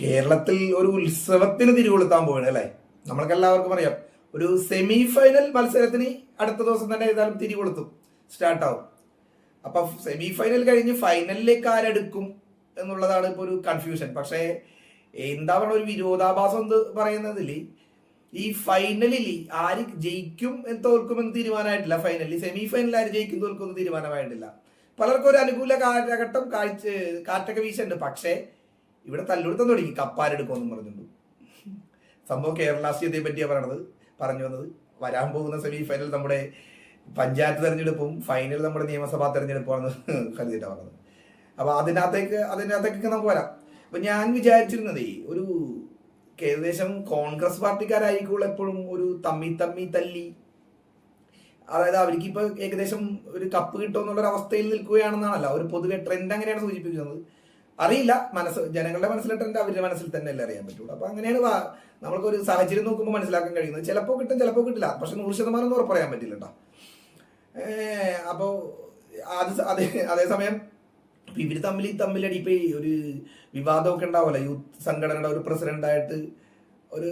കേരളത്തിൽ ഒരു ഉത്സവത്തിന് തിരികൊളുത്താൻ പോവുകയാണ് അല്ലേ? നമ്മൾക്ക് എല്ലാവർക്കും അറിയാം. ഒരു സെമി ഫൈനൽ മത്സരത്തിന് അടുത്ത ദിവസം തന്നെ ഏതായാലും തിരികൊളുത്തും സ്റ്റാർട്ടാവും. അപ്പൊ സെമി ഫൈനൽ കഴിഞ്ഞ് ഫൈനലിലേക്ക് ആരെടുക്കും എന്നുള്ളതാണ് ഇപ്പോൾ ഒരു കൺഫ്യൂഷൻ പക്ഷേ എന്താ പറയുക ഒരു വിരോധാഭാസം എന്ന് പറയുന്നതിൽ ഈ ഫൈനലിൽ ആര് ജയിക്കും എന്ന് തോൽക്കും എന്ന് തീരുമാനമായിട്ടില്ല. ഫൈനലിൽ സെമി ഫൈനലിൽ ആര് ജയിക്കും തോൽക്കും എന്ന് തീരുമാനമായിട്ടില്ല. പലർക്കും ഒരു അനുകൂല കാലഘട്ടം കാഴ്ച കാറ്റൊക്കെ വീശുന്നുണ്ട് പക്ഷേ ഇവിടെ തല്ലുകൊടുത്തം തുടങ്ങി. കപ്പാരെടുക്കുമെന്നും പറഞ്ഞിട്ടുണ്ട്. സംഭവം കേരള രാഷ്ട്രീയത്തെ പറ്റിയാണ് പറയണത് പറഞ്ഞു വന്നത്. വരാൻ പോകുന്ന സെമി ഫൈനൽ നമ്മുടെ പഞ്ചായത്ത് തെരഞ്ഞെടുപ്പും ഫൈനൽ നമ്മുടെ നിയമസഭാ തെരഞ്ഞെടുപ്പുമാണ് കരുതിയിട്ടാണ് പറഞ്ഞത്. അപ്പൊ അതിനകത്തേക്ക് അതിനകത്തേക്കൊക്കെ നമുക്ക് വരാം. അപ്പൊ ഞാൻ വിചാരിച്ചിരുന്നതേ ഒരു ഏകദേശം കോൺഗ്രസ് പാർട്ടിക്കാരായിരിക്കുള്ളൂ എപ്പോഴും ഒരു തമ്മി തമ്മി തല്ലി. അതായത് അവർക്ക് ഇപ്പൊ ഏകദേശം ഒരു കപ്പ് കിട്ടുമെന്നുള്ള ഒരു അവസ്ഥയിൽ നിൽക്കുകയാണെന്നാണല്ലോ ഒരു പൊതുവെ ട്രെൻഡ് അങ്ങനെയാണ് സൂചിപ്പിക്കുന്നത്. അറിയില്ല. മനസ്സ് ജനങ്ങളുടെ മനസ്സിലിട്ടുണ്ട് അവരുടെ മനസ്സിൽ തന്നെ അല്ലേ അറിയാൻ പറ്റുള്ളൂ. അപ്പൊ അങ്ങനെയാണ് നമ്മൾക്കൊരു സാഹചര്യം നോക്കുമ്പോൾ മനസ്സിലാക്കാൻ കഴിയുന്നത്. ചിലപ്പോൾ കിട്ടും ചിലപ്പോൾ കിട്ടില്ല. പക്ഷെ നൂറ് ശതമാനം ഒന്നും ഉറപ്പറയാൻ പറ്റില്ല അപ്പോ അത് അതേ അതേസമയം ഇവർ തമ്മിൽ തമ്മിലടി ഒരു വിവാദമൊക്കെ ഉണ്ടാവുമല്ലോ. യൂത്ത് സംഘടനയുടെ ഒരു പ്രസിഡന്റായിട്ട് ഒരു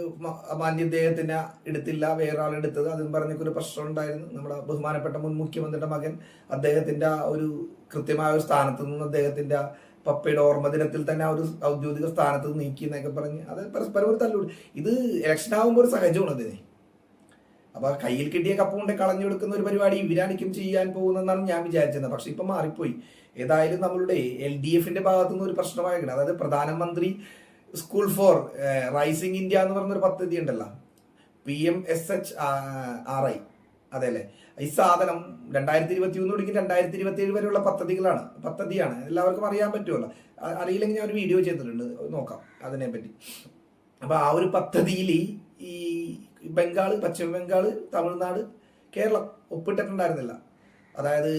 മാന്യ ഇദ്ദേഹത്തിനെ എടുത്തില്ല വേറെ ആളെടുത്തത് അതും പറഞ്ഞൊക്കെ ഒരു പ്രശ്നം ഉണ്ടായിരുന്നു. നമ്മുടെ ബഹുമാനപ്പെട്ട മുൻ മുഖ്യമന്ത്രിയുടെ മകൻ അദ്ദേഹത്തിന്റെ ഒരു കൃത്യമായ ഒരു സ്ഥാനത്ത് നിന്ന് അദ്ദേഹത്തിന്റെ പപ്പയുടെ ഓർമ്മ ദിനത്തിൽ തന്നെ ആ ഒരു ഔദ്യോഗിക സ്ഥാനത്ത് നീക്കി എന്നൊക്കെ പറഞ്ഞ് അത് പരസ്പരം ഒരു തല്ലൂടി ഇത് ഇലക്ഷൻ ആകുമ്പോൾ ഒരു സഹജമാണ് അതിന്. അപ്പൊ കയ്യിൽ കിട്ടിയ കപ്പ് കൊണ്ട് കളഞ്ഞു കൊടുക്കുന്ന ഒരു പരിപാടി ഇവരാണിക്കും ചെയ്യാൻ പോകുന്നതെന്നാണ് ഞാൻ വിചാരിച്ചത്. പക്ഷെ ഇപ്പൊ മാറിപ്പോയി. ഏതായാലും നമ്മളുടെ എൽ ഡി എഫിന്റെ ഭാഗത്തു നിന്ന് ഒരു പ്രശ്നമായിരുന്നു അതായത് പ്രധാനമന്ത്രി സ്കൂൾ ഫോർ റൈസിംഗ് ഇന്ത്യ എന്ന് പറഞ്ഞൊരു പദ്ധതി ഉണ്ടല്ലോ P M S H R I അതെ അല്ലേ ഈ സാധനം രണ്ടായിരത്തി ഇരുപത്തി ഒന്ന് തുടങ്ങി രണ്ടായിരത്തി ഇരുപത്തി ഏഴ് വരെയുള്ള പദ്ധതികളാണ്. പദ്ധതിയാണ്. എല്ലാവർക്കും അറിയാൻ പറ്റുമല്ലോ അറിയില്ലെങ്കിൽ ഞാൻ ഒരു വീഡിയോ ചെയ്തിട്ടുണ്ട്. നോക്കാം. അതിനെപ്പറ്റി. അപ്പൊ ആ ഒരു പദ്ധതിയിൽ ഈ ബംഗാൾ പശ്ചിമ ബംഗാൾ തമിഴ്നാട് കേരളം ഒപ്പിട്ടിട്ടുണ്ടായിരുന്നില്ല. അതായത്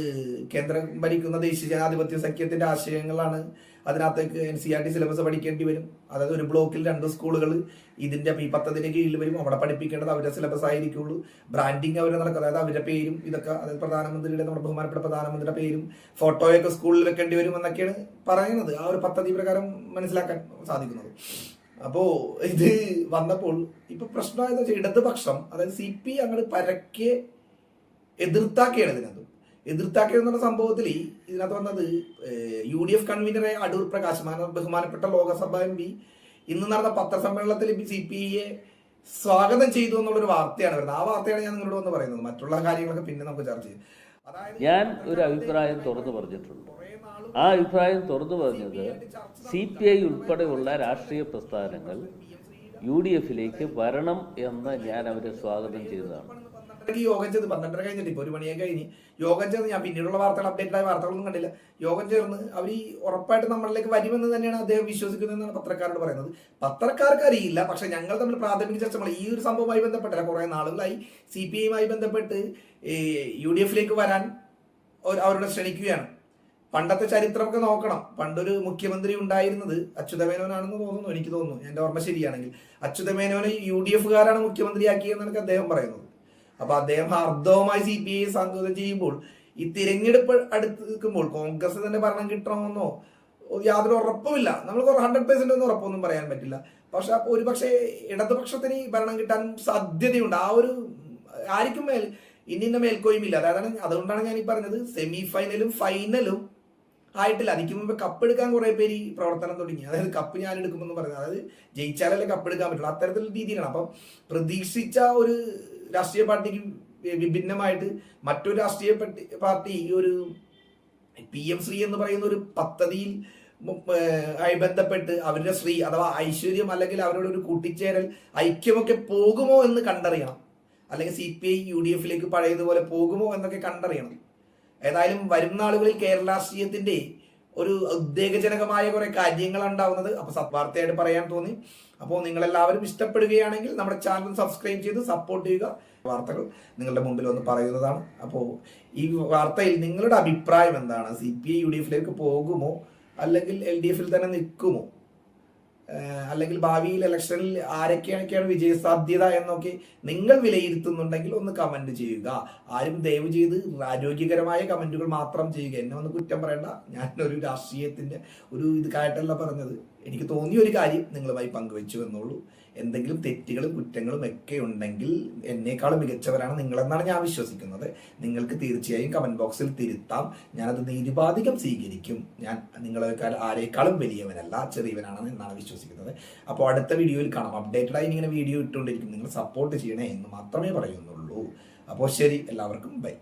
കേന്ദ്രം ഭരിക്കുന്ന ദേശീയ ജനാധിപത്യ സഖ്യത്തിന്റെ ആശയങ്ങളാണ് അതിനകത്തേക്ക് N C R T syllabus പഠിക്കേണ്ടി വരും. അതായത് ഒരു ബ്ലോക്കിൽ രണ്ട് സ്കൂളുകൾ ഇതിന്റെ ഈ പദ്ധതിന്റെ കീഴിൽ വരും. അവിടെ പഠിപ്പിക്കേണ്ടത് അവരുടെ സിലബസ് ആയിരിക്കുള്ളൂ. ബ്രാൻഡിങ് അവരെ നടക്കും. അതായത് അവരുടെ പേരും ഇതൊക്കെ അതായത് പ്രധാനമന്ത്രിയുടെ നമ്മുടെ ബഹുമാനപ്പെട്ട പ്രധാനമന്ത്രിയുടെ പേരും ഫോട്ടോയൊക്കെ സ്കൂളിൽ വെക്കേണ്ടി വരും എന്നൊക്കെയാണ് പറയുന്നത്. ആ ഒരു പദ്ധതി പ്രകാരം മനസ്സിലാക്കാൻ സാധിക്കുന്നത്. അപ്പോ ഇത് വന്നപ്പോൾ ഇപ്പൊ പ്രശ്നമായെന്ന് വെച്ചാൽ ഇടതുപക്ഷം അതായത് സി പി അങ്ങോട്ട് പരക്കെ എതിർത്താക്കിയാണ് ഇതിനകത്ത് എതിർത്താക്കിയ എന്നുള്ള സംഭവത്തിൽ ഇതിനകത്ത് വന്നത് യു ഡി എഫ് കൺവീനറായ അടൂർ പ്രകാശ് ബഹുമാനപ്പെട്ട ലോകസഭ എം പി. ഇന്ന് നടന്ന പത്രസമ്മേളനത്തിൽ സി പി ഐയെ സ്വാഗതം ചെയ്തു എന്നുള്ളൊരു വാർത്തയാണ് വരുന്നത്. ആ വാർത്തയാണ് ഞാൻ നിങ്ങളോട് വന്ന് പറയുന്നത്. മറ്റുള്ള കാര്യങ്ങളൊക്കെ പിന്നെ നമുക്ക് ചർച്ച ചെയ്യാം. ഞാൻ ഒരു അഭിപ്രായം തുറന്നു പറഞ്ഞിട്ടുണ്ട്. ആ അഭിപ്രായം തുറന്നു പറഞ്ഞത് സി പി ഐ ഉൾപ്പെടെയുള്ള രാഷ്ട്രീയ പ്രസ്ഥാനങ്ങൾ യു ഡി എഫിലേക്ക് വരണം എന്ന് ഞാൻ അവരെ സ്വാഗതം ചെയ്തതാണ്. പന്ത്രണ്ടരയ്ക്ക് യോഗം ചെയ്ത് പന്ത്രണ്ടര കഴിഞ്ഞിട്ട് ഇപ്പൊ ഒരു മണിയെ കഴിഞ്ഞ്. യോഗം ചേർന്ന് ഞാൻ പിന്നീടുള്ള വാർത്തകൾ അപ്ഡേറ്റ് ആയ വാർത്തകളൊന്നും കണ്ടില്ല. യോഗം ചേർന്ന് അവർ ഈ ഉറപ്പായിട്ട് നമ്മളിലേക്ക് വരുമെന്ന് തന്നെയാണ് അദ്ദേഹം വിശ്വസിക്കുന്നതെന്നാണ് പത്രക്കാരോട് പറയുന്നത്. പത്രക്കാർക്ക് അറിയില്ല പക്ഷെ ഞങ്ങൾ തമ്മിൽ പ്രാഥമിക ചർച്ച ഈ ഒരു സംഭവവുമായി ബന്ധപ്പെട്ടല്ല. കുറെ നാളുകളായി സി പി ഐയുമായി ബന്ധപ്പെട്ട് യു ഡി എഫിലേക്ക് വരാൻ അവരോട് ശ്രമിക്കുകയാണ്. പണ്ടത്തെ ചരിത്രമൊക്കെ നോക്കണം. പണ്ടൊരു മുഖ്യമന്ത്രി ഉണ്ടായിരുന്നത് അച്യുതമേനോനാണെന്ന് തോന്നുന്നു എനിക്ക് തോന്നുന്നു. എന്റെ ഓർമ്മ ശരിയാണെങ്കിൽ. അച്യുതമേനോനെ യു ഡി എഫുകാരാണ് മുഖ്യമന്ത്രിയാക്കിയെന്നാണ് അദ്ദേഹം പറയുന്നത്. അപ്പൊ അദ്ദേഹം ഹർദവുമായി സി പി ഐ സംഘം ചെയ്യുമ്പോൾ ഈ തിരഞ്ഞെടുപ്പ് അടുത്ത് നിൽക്കുമ്പോൾ കോൺഗ്രസ് തന്നെ ഭരണം കിട്ടണമെന്നോ യാതൊരു ഉറപ്പുമില്ല. നമുക്ക് ഹൺഡ്രഡ് പെർസെന്റ് ഒന്നും ഉറപ്പൊന്നും പറയാൻ പറ്റില്ല. പക്ഷെ അപ്പൊ ഒരു പക്ഷേ ഇടതുപക്ഷത്തിന് ഭരണം കിട്ടാൻ സാധ്യതയുണ്ട്. ആ ഒരു ആർക്കും മേൽ ഇന്നിന്റെ മേൽക്കോയ്മില്ല അതാണ് അതുകൊണ്ടാണ് ഞാൻ ഈ പറഞ്ഞത് സെമി ഫൈനലും ഫൈനലും ആയിട്ടില്ല. അതിക്ക് മുമ്പ് കപ്പ് എടുക്കാൻ കുറെ പേര് ഈ പ്രവർത്തനം തുടങ്ങി. അതായത് കപ്പ് ഞാൻ എടുക്കുമെന്ന് പറയുന്നത് അതായത് ജയിച്ചാലല്ലേ കപ്പ് എടുക്കാൻ പറ്റുള്ളൂ. അത്തരത്തിലുള്ള രീതിയിലാണ്. അപ്പം പ്രതീക്ഷിച്ച ഒരു രാഷ്ട്രീയ പാർട്ടിക്ക് വിഭിന്നമായിട്ട് മറ്റൊരു രാഷ്ട്രീയ പാർട്ടി ഈ ഒരു പി എം ശ്രീ എന്ന് പറയുന്ന ഒരു പദ്ധതിയിൽ ആയി ബന്ധപ്പെട്ട് അവരുടെ ശ്രീ അഥവാ ഐശ്വര്യം അല്ലെങ്കിൽ അവരുടെ ഒരു കൂട്ടിച്ചേരൽ ഐക്യമൊക്കെ പോകുമോ എന്ന് കണ്ടറിയണം. അല്ലെങ്കിൽ C P I U D എഫിലേക്ക് പഴയതുപോലെ പോകുമോ എന്നൊക്കെ കണ്ടറിയണം. ഏതായാലും വരും നാളുകളിൽ കേരള രാഷ്ട്രീയത്തിന്റെ ഒരു ഉദ്വേഗജനകമായ കുറെ കാര്യങ്ങളാണ് ഉണ്ടാവുന്നത് അപ്പൊ സത്വാർത്ഥയായിട്ട് പറയാൻ തോന്നി. അപ്പോൾ നിങ്ങൾ എല്ലാവരും ഇഷ്ടപ്പെടുകയാണെങ്കിൽ നമ്മുടെ ചാനൽ സബ്സ്ക്രൈബ് ചെയ്ത് സപ്പോർട്ട് ചെയ്യുക. വാർത്തകൾ നിങ്ങളുടെ മുമ്പിൽ ഒന്ന് പറയുന്നതാണ്. അപ്പോൾ ഈ വാർത്തയിൽ നിങ്ങളുടെ അഭിപ്രായം എന്താണ്? C P I U D എഫിലേക്ക് പോകുമോ? അല്ലെങ്കിൽ എൽ ഡി എഫിൽ തന്നെ നിൽക്കുമോ? അല്ലെങ്കിൽ ഭാവിയിൽ ഇലക്ഷനിൽ ആരൊക്കെയൊക്കെയാണ് വിജയ സാധ്യത എന്നൊക്കെ നിങ്ങൾ വിലയിരുത്തുന്നുണ്ടെങ്കിൽ ഒന്ന് കമന്റ് ചെയ്യുക. ആരും ദയവ് ചെയ്ത് ആരോഗ്യകരമായ കമന്റുകൾ മാത്രം ചെയ്യുക. എന്നെ ഒന്ന് കുറ്റം പറയണ്ട. ഞാൻ ഒരു രാഷ്ട്രീയത്തിന്റെ ഒരു ഇത് കായിട്ടല്ല പറഞ്ഞത്. എനിക്ക് തോന്നിയ ഒരു കാര്യം നിങ്ങളുമായി പങ്കുവെച്ചു എന്നുള്ളൂ. എന്തെങ്കിലും തെറ്റുകളും കുറ്റങ്ങളും ഒക്കെ ഉണ്ടെങ്കിൽ എന്നേക്കാളും മികച്ചവരാണ് നിങ്ങളെന്നാണ് ഞാൻ വിശ്വസിക്കുന്നത്. നിങ്ങൾക്ക് തീർച്ചയായും കമന്റ് ബോക്സിൽ തിരുത്താം. ഞാനത് നിരുപാധികം സ്വീകരിക്കും. ഞാൻ നിങ്ങളെക്കാൾ ആരേക്കാളും വലിയവനല്ല ചെറിയവനാണെന്ന് എന്നാണ് വിശ്വസിക്കുന്നത്. അപ്പോൾ അടുത്ത വീഡിയോയിൽ കാണാം. അപ്ഡേറ്റഡ് ആയി ഇങ്ങനെ വീഡിയോ ഇട്ടുകൊണ്ടിരിക്കും. നിങ്ങൾ സപ്പോർട്ട് ചെയ്യണേ എന്ന് മാത്രമേ പറയുന്നുള്ളൂ. അപ്പോൾ ശരി എല്ലാവർക്കും ബൈ